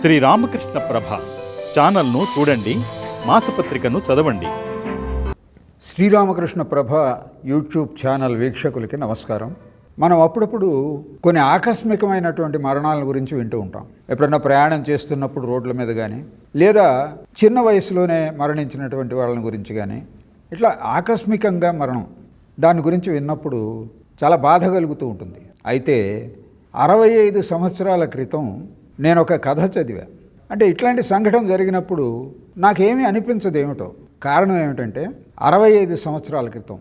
శ్రీ రామకృష్ణ ప్రభ ఛానల్ను చూడండి మాసపత్రికను చదవండి. శ్రీరామకృష్ణ ప్రభ యూట్యూబ్ ఛానల్ వీక్షకులకి నమస్కారం. మనం అప్పుడప్పుడు కొన్ని ఆకస్మికమైనటువంటి మరణాల గురించి వింటూ ఉంటాం. ఎప్పుడన్నా ప్రయాణం చేస్తున్నప్పుడు రోడ్ల మీద కానీ లేదా చిన్న వయసులోనే మరణించినటువంటి వాళ్ళని గురించి కానీ ఇట్లా ఆకస్మికంగా మరణం దాని గురించి విన్నప్పుడు చాలా బాధ కలుగుతూ ఉంటుంది. అయితే అరవై ఐదు సంవత్సరాల క్రితం నేను ఒక కథ చదివా. అంటే ఇట్లాంటి సంఘటన జరిగినప్పుడు నాకేమీ అనిపించదు ఏమిటో కారణం ఏమిటంటే అరవై ఐదు సంవత్సరాల క్రితం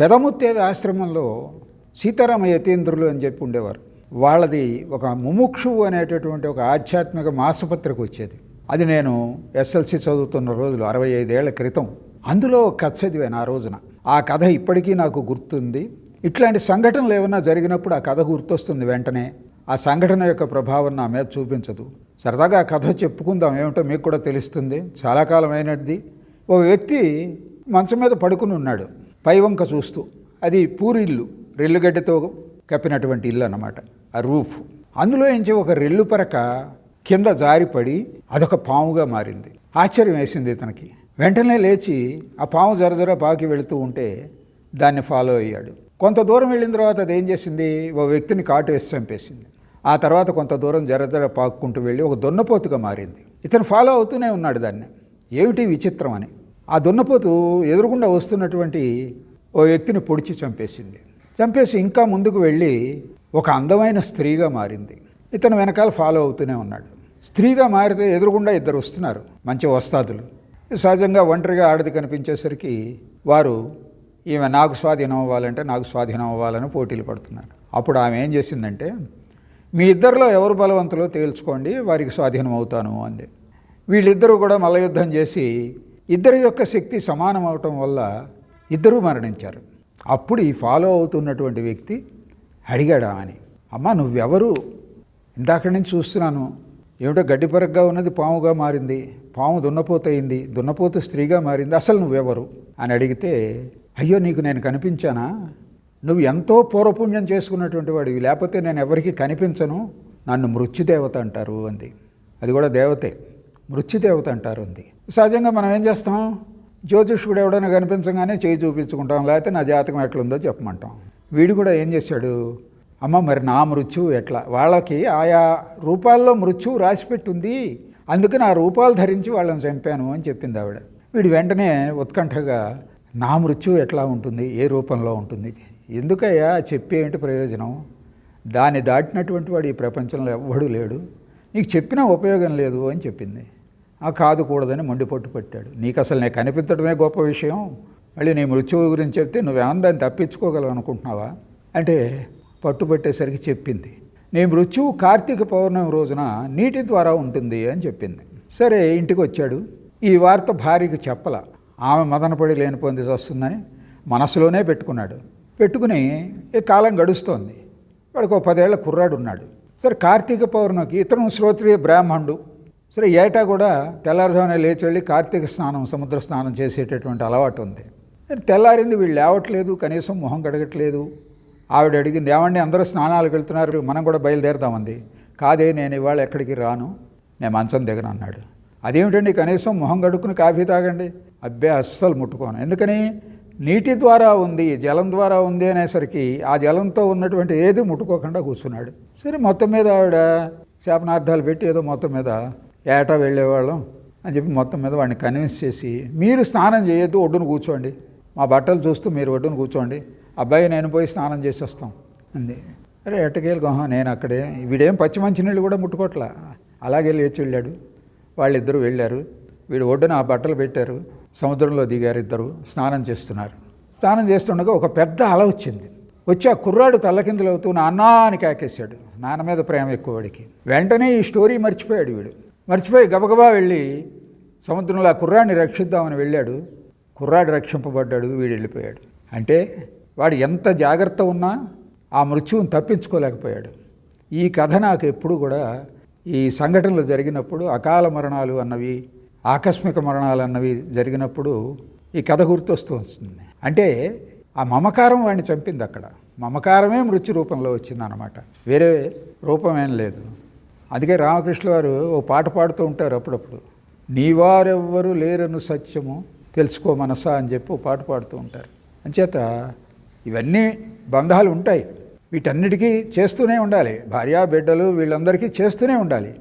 పెదముత్తేవి ఆశ్రమంలో సీతారామ యతీంద్రులు అని చెప్పి ఉండేవారు. వాళ్ళది ఒక ముముక్షువు అనేటటువంటి ఒక ఆధ్యాత్మిక మాసపత్రిక వచ్చేది. అది నేను ఎస్ఎల్సి చదువుతున్న రోజులు అరవై ఐదేళ్ళ క్రితం. అందులో ఒక కథ చదివాను ఆ రోజున. ఆ కథ ఇప్పటికీ నాకు గుర్తుంది. ఇట్లాంటి సంఘటనలు ఏమైనా జరిగినప్పుడు ఆ కథ గుర్తొస్తుంది వెంటనే. ఆ సంఘటన యొక్క ప్రభావం నా మీద చూపించదు. సరదాగా కథ చెప్పుకుందాం. ఏమిటో మీకు కూడా తెలుస్తుంది. చాలా కాలం అయినది ఓ వ్యక్తి మంచం మీద పడుకుని ఉన్నాడు. పైవంక చూస్తూ. అది పూరిల్లు రెల్లుగడ్డతో కప్పినటువంటి ఇల్లు అన్నమాట. ఆ రూఫ్. అందులో నుంచి ఒక రెల్లు పరక కింద జారిపడి అదొక పాముగా మారింది. ఆశ్చర్యం వేసింది ఇతనికి వెంటనే లేచి ఆ పాము జరజర పాకి వెళుతూ ఉంటే దాన్ని ఫాలో అయ్యాడు. కొంత దూరం వెళ్ళిన తర్వాత అది ఏం చేసింది? ఓ వ్యక్తిని కాటు వేసి చంపేసింది. ఆ తర్వాత కొంత దూరం జరజర పాక్కుంటూ వెళ్ళి ఒక దున్నపోతుగా మారింది. ఇతను ఫాలో అవుతూనే ఉన్నాడు దాన్ని. ఏమిటి విచిత్రం అని. ఆ దున్నపోతు ఎదురుగుండా వస్తున్నటువంటి ఓ వ్యక్తిని పొడిచి చంపేసింది. చంపేసి ఇంకా ముందుకు వెళ్ళి ఒక అందమైన స్త్రీగా మారింది. ఇతను వెనకాల ఫాలో అవుతూనే ఉన్నాడు. స్త్రీగా మారితే ఎదురుగుండా ఇద్దరు వస్తున్నారు. మంచి వస్తాదులు. సహజంగా ఒంటరిగా ఆడది కనిపించేసరికి వారు ఈమె నాకు స్వాధీనం అవ్వాలంటే నాకు స్వాధీనం అవ్వాలని పోటీలు పడుతున్నారు. అప్పుడు ఆమె ఏం చేసిందంటే మీ ఇద్దరిలో ఎవరు బలవంతులో తేల్చుకోండి వారికి స్వాధీనం అవుతాను అంది. వీళ్ళిద్దరూ కూడా మల్లయుద్ధం చేసి ఇద్దరి యొక్క శక్తి సమానం అవటం వల్ల ఇద్దరూ మరణించారు. అప్పుడు ఈ ఫాలో అవుతున్నటువంటి వ్యక్తి అడిగాడా అని అమ్మ నువ్వెవరు? ఇందాక నుంచి చూస్తున్నాను. ఏమిటో గడ్డిపరగ్గా ఉన్నది పాముగా మారింది. పాము దున్నపోతయింది. దున్నపోతు స్త్రీగా మారింది. అసలు నువ్వెవరు? అని అడిగితే అయ్యో నీకు నేను కనిపించానా? నువ్వు ఎంతో పూర్వపుణ్యం చేసుకున్నటువంటి వాడివి. లేకపోతే నేను ఎవరికి కనిపించను. నన్ను మృత్యుదేవత అంటారు అంది. అది కూడా దేవతే. మృత్యుదేవత అంటారు అంది. సహజంగా మనం ఏం చేస్తాం? జ్యోతిష్కుడు ఎవడైనా కనిపించగానే చేయి చూపించుకుంటాం. లేకపోతే నా జాతకం ఎట్లుందో చెప్పమంటాం. వీడు కూడా ఏం చేశాడు? అమ్మ మరి నా మృత్యువు ఎట్లా? వాళ్ళకి ఆయా రూపాల్లో మృత్యువు రాసిపెట్టుంది. అందుకని ఆ రూపాలు ధరించి వాళ్ళని చంపాను అని చెప్పింది ఆవిడ. వీడు వెంటనే ఉత్కంఠగా నా మృత్యువు ఎట్లా ఉంటుంది? ఏ రూపంలో ఉంటుంది? ఎందుకయ్యా చెప్పి ఏంటి ప్రయోజనం? దాన్ని దాటినటువంటి వాడు ఈ ప్రపంచంలో ఎవ్వడు లేడు. నీకు చెప్పినా ఉపయోగం లేదు అని చెప్పింది. ఆ కాదు కూడదని మొండి పట్టు పెట్టాడు. నీకు అసలు నేను కనిపించడమే గొప్ప విషయం. మళ్ళీ నీ మృత్యువు గురించి చెప్తే నువ్వేమన్నా దాన్ని తప్పించుకోగలవు అనుకుంటున్నావా అంటే పట్టుబట్టేసరికి చెప్పింది. నీ మృత్యువు కార్తీక పౌర్ణమి రోజున నీటి ద్వారా ఉంటుంది అని చెప్పింది. సరే ఇంటికి వచ్చాడు ఈ వార్త భార్యకి చెప్పల. ఆమె మదనపడి లేని పొంది వస్తుందని మనసులోనే పెట్టుకున్నాడు. పెట్టుకుని ఈ కాలం గడుస్తోంది. వాడికి ఒక పదేళ్ళ కుర్రాడు ఉన్నాడు సరే కార్తీక పౌర్ణమికి ఇతను శ్రోత్రియ బ్రాహ్మణుడు. సరే ఏటా కూడా తెల్లారుజామున లేచి వెళ్ళి కార్తీక స్నానం సముద్ర స్నానం చేసేటటువంటి అలవాటు ఉంది. తెల్లారింది వీళ్ళు లేవట్లేదు కనీసం మొహం కడగట్లేదు. ఆవిడ అడిగింది ఏమండి అందరూ స్నానాలకు వెళ్తున్నారు మనం కూడా బయలుదేరదామంది. కాదే నేను ఇవాళ ఎక్కడికి రాను నేను మంచం దిగను అన్నాడు. అదేమిటండి కనీసం మొహం కడుక్కుని కాఫీ తాగండి? అబ్బే అస్సలు ముట్టుకోను. ఎందుకని? నీటి ద్వారా ఉంది జలం ద్వారా ఉంది అనేసరికి ఆ జలంతో ఉన్నటువంటి ఏది ముట్టుకోకుండా కూర్చున్నాడు. సరే మొత్తం మీద ఆవిడ శాపనార్థాలు పెట్టి ఏదో మొత్తం మీద ఏటా వెళ్ళేవాళ్ళం అని చెప్పి మొత్తం మీద వాడిని కన్విన్స్ చేసి మీరు స్నానం చేయొద్దు ఒడ్డున కూర్చోండి. మా బట్టలు చూస్తూ మీరు ఒడ్డున కూర్చోండి. అబ్బాయి నేను పోయి స్నానం చేసి వస్తాం. అంది. అరే ఎట్టకేలు గోహం నేను అక్కడే వీడేం పచ్చి మంచినీళ్ళు కూడా ముట్టుకోట్లా. అలాగే లేచి వెళ్ళాడు. వాళ్ళిద్దరూ వెళ్ళారు. వీడు ఒడ్డున ఆ బట్టలు పెట్టారు. సముద్రంలో దిగారు ఇద్దరు స్నానం చేస్తున్నారు. స్నానం చేస్తుండగా ఒక పెద్ద అల వచ్చింది. వచ్చి ఆ కుర్రాడు తల్లకిందులు అవుతూ నాన్న అని కాకేశాడు. నాన్న మీద ప్రేమ ఎక్కువ వాడికి. వెంటనే ఈ స్టోరీ మర్చిపోయాడు వీడు. మర్చిపోయి గబగబా వెళ్ళి సముద్రంలో ఆ కుర్రాడిని రక్షిద్దామని వెళ్ళాడు. కుర్రాడు రక్షింపబడ్డాడు వీడు వెళ్ళిపోయాడు. అంటే వాడు ఎంత జాగ్రత్త ఉన్నా ఆ మృత్యువును తప్పించుకోలేకపోయాడు. ఈ కథ నాకు ఎప్పుడు కూడా ఈ సంఘటనలు జరిగినప్పుడు అకాల మరణాలు అన్నవి ఆకస్మిక మరణాలు అన్నవి జరిగినప్పుడు ఈ కథ గుర్తొస్తూ వస్తుంది అంటే ఆ మమకారం వాడిని చంపింది అక్కడ. మమకారమే మృత్యు రూపంలో వచ్చిందనమాట వేరే రూపమేం లేదు. అందుకే రామకృష్ణ వారు ఓ పాట పాడుతూ ఉంటారు అప్పుడప్పుడు. నీవారెవ్వరు లేరను సత్యము తెలుసుకో మనసా అని చెప్పి ఓ పాట పాడుతూ ఉంటారు. అంచేత ఇవన్నీ బంధాలు ఉంటాయి. వీటన్నిటికీ చేస్తూనే ఉండాలి. భార్య బిడ్డలు వీళ్ళందరికీ చేస్తూనే ఉండాలి.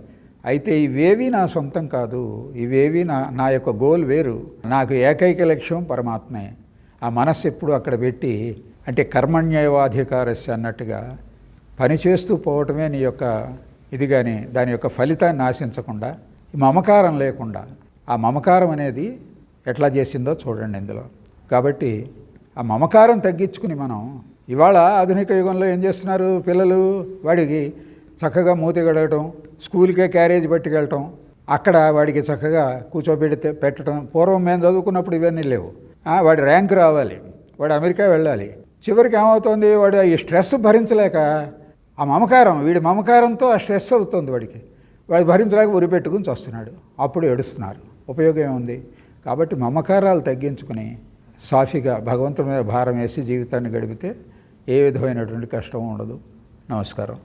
అయితే ఇవేవి నా సొంతం కాదు ఇవేవి నా నా యొక్క గోల్ వేరు. నాకు ఏకైక లక్ష్యం పరమాత్మే. ఆ మనస్సు ఎప్పుడు అక్కడ పెట్టి అంటే కర్మణ్యవాధికారస్య అన్నట్టుగా పని చేస్తూ పోవటమే నీ యొక్క ఇది కానీ దాని యొక్క ఫలితాన్ని ఆశించకుండా మమకారం లేకుండా. ఆ మమకారం అనేది ఎట్లా చేసిందో చూడండి ఇందులో. కాబట్టి ఆ మమకారం తగ్గించుకుని మనం ఇవాళ ఆధునిక యుగంలో ఏం చేస్తున్నారు పిల్లలు? వాడికి చక్కగా మూతి గడగటం స్కూల్కే క్యారేజ్ పట్టుకెళ్ళటం అక్కడ వాడికి చక్కగా కూర్చోబెడితే పెట్టడం పూర్వం మేము చదువుకున్నప్పుడు ఇవన్నీ లేవు. వాడి ర్యాంక్ రావాలి వాడు అమెరికా వెళ్ళాలి. చివరికి ఏమవుతుంది? వాడు ఈ స్ట్రెస్ భరించలేక ఆ మమకారం వీడి మమకారంతో ఆ స్ట్రెస్ అవుతుంది వాడికి. వాడు భరించలేక ఉరి పెట్టుకుని వస్తున్నాడు అప్పుడు ఏడుస్తున్నారు. ఉపయోగం ఏముంది? కాబట్టి మమకారాలు తగ్గించుకుని సాఫీగా భగవంతుడి మీద భారం వేసి జీవితాన్ని గడిపితే ఏ విధమైనటువంటి కష్టం ఉండదు. నమస్కారం.